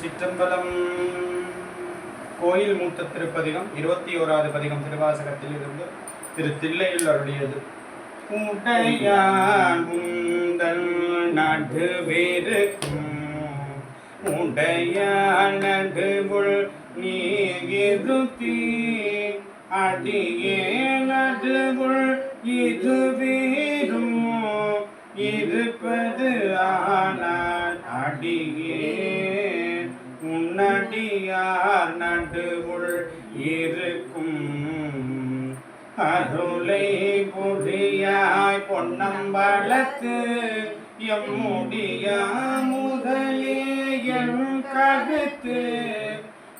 திருச்சிற்றம்பலம். கோயில் மூத்த திருப்பதிகம் இருபத்தி ஓராது பதிகம் திருவாசகத்தில் இருந்து திரு தில்லையில் அருளியது. உடையான் உந்தன் நடுவிருக்கும் உடையான் நடுவுள் நீருத்தி அடியே நடுவுள் இது வீரும் இருப்பது ஆனால் அடியே இருக்கும். அருளை புடியாய் பொன்னம்பளத்து எம்முடிய முதலே என் கருத்து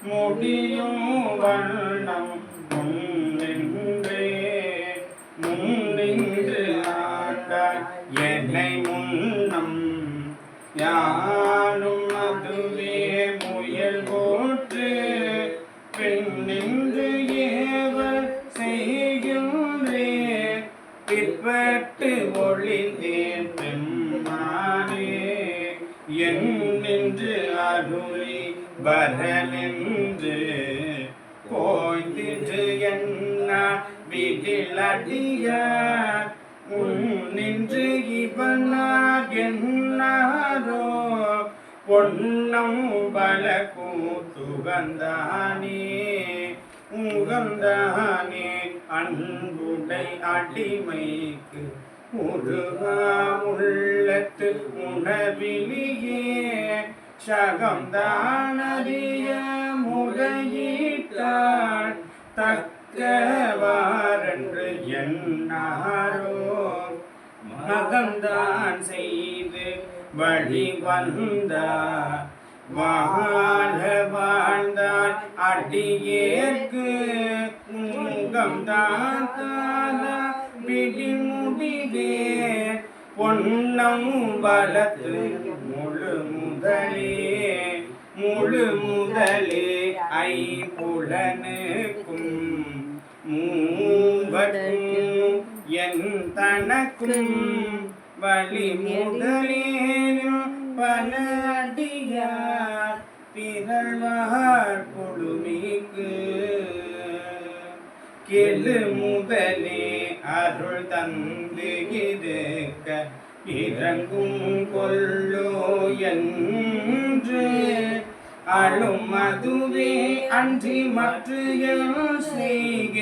முடியும் வண்ணம் முன்னின்றே முன்னின்றே பிற்பட்டு ஒளிந்தேன் பெம்மானே என் அருளி வரலென்று போய்ந்திட்டு என்ன வீட்டில் உன் நின்று இவனார் என்னாரோ? பொன்னம் பல கூத்துகந்தானே உகந்தானே. அன்புடை அடிமைக்கு முருகா உள்ளத்து உணர்விலியே சகம்தானறிய முறையீட்டாள் தக்கவாரென்று என்னாரோ மகந்தான் செய்து வழி வந்தார். வாழ வாழ்ந்தார் அடியேற்கு. முகம் தாத்தால விடி முடிவே பொன்னம் பலத்து முழு முதலே முழு முதலே ஐம்புலனுக்கும் மூவக்கும் என் தனக்கும் வழி முதலேனும் பலடியார் திரளார் குழுமிக்கு கெழு முதலே அருள் தந்து இருக்க இறங்கும் கொள்ளோ என்று அழும் அதுவே அன்றி மற்ற செய்க.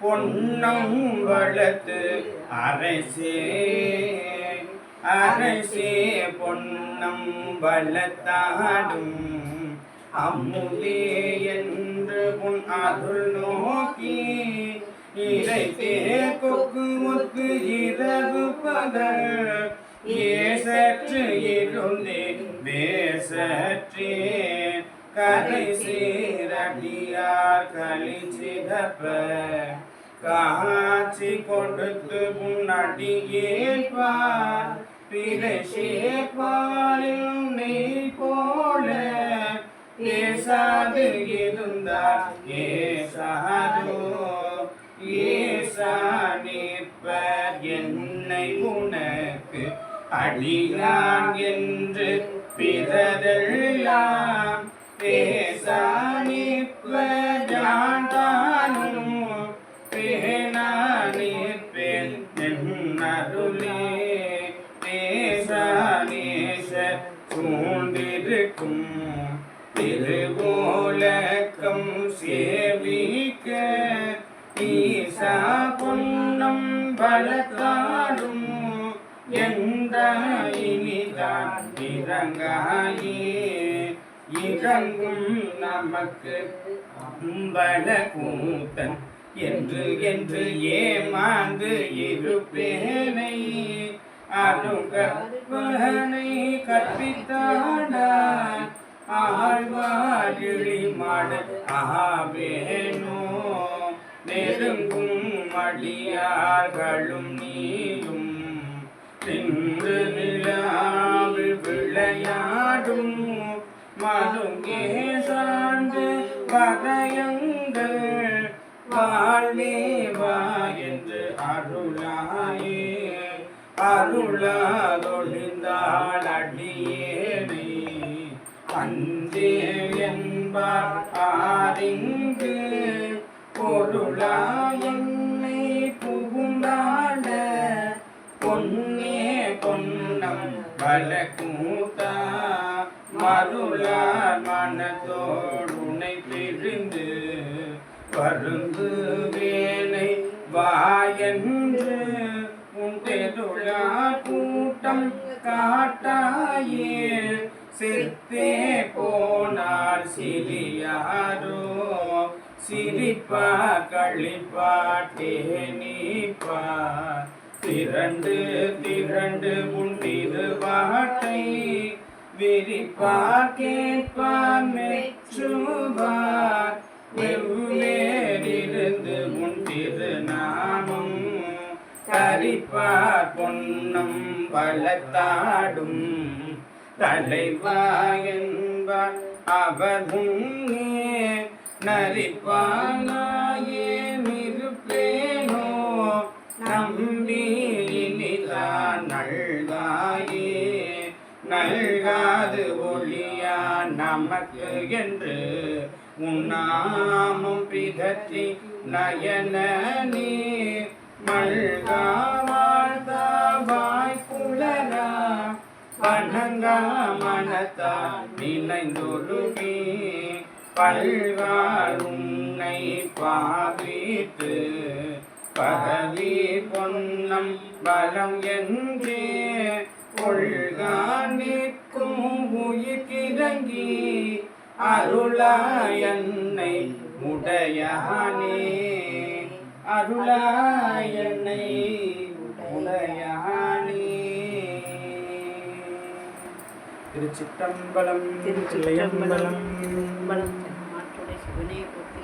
பொன்னம் வளர்த்து அரசே அரசே பொன்னம் வளர்த்தாடும் அம்முதே என்று உன் அருள் நோக்கி இசைத்தே கொக்கு முத்து இரவு பகல் ஏசற்று இருந்தே வேசற்றேன் கரை சீரடியார் களி சிதப்ப காட்சி கொடுத்து முன்னாடி ஏற்பார் பிறை சேர்ப்பாலில் நெய் போல ஏசாது இருந்தார் ஏசாதோ ஏசா நிற்பர் என்னை உனக்கு அடியான் என்று பிறரெல்லாம் பேசா நிற்பர் யான் தானும் பேனா நிற்பேன் என்னருளே. பேசா நேச சூழ்ந்திருக்கும் திருவோலக்கம் சேவி பல காடும் எந்த இனிதான் இறங்காயே. இறங்கும் நமக்கு அம்பல கூத்தன் என்று என்று ஏமாந்து இருப்பேனை. அருகனை கற்பித்தாடான் ஆழ்வாரிழி மாட ஆவேனோ நெருங்க அடியார்களும் நீயும் நின்று நிலாவில் விளையாடும் மதுங்கே சார்ந்து வரையங்கள் வாழ்வே வா என்று அருளாயே. அருளாதொழிந்தாள் அடியேனை. அந்தே என்பார் ஆரிங்கு பொருளா வழக்கூத்தா மருளார் மனத்தோடு பிரிந்து பருந்து வேலை வாயன்று உன் தெருளா கூட்டம் காட்டாயே சித்தே போனார் சிறியாரோ சிரிப்பா கழிப்பாட்டே நீப்பார் திரண்டு திரண்டு உன் வாட்டை விரிப்பார் கேட்பார் மெச்சுவார். வெவ்வேறிருந்து உன் திருநாமம் கரிப்பார் பொன்னம் பலத்தாடும் தலைவா என்பார் அவர் முன்னே நரிப்பானாயே. நம்பி இனிதான் நல்காயே நல்காது ஒளியா நமக்கு என்று உன்னாமம் பிதற்றி நயன நீ மல்கா வாழ்த்தாவாய் புலரா பணங்கா மனத்தா நினைந்தொழுகி பல்வார் உன்னை பாவித்து பரவி பொன்னம் பலம் என்றே கொள்கா நிற்கும் உயிர்கிறங்கி அருளாய் என்னை உடையானே. அருளாய் என்னை உடையானே. திருச்சிற்றம்பலம் திருச்சிற்றம்பலம் பலம்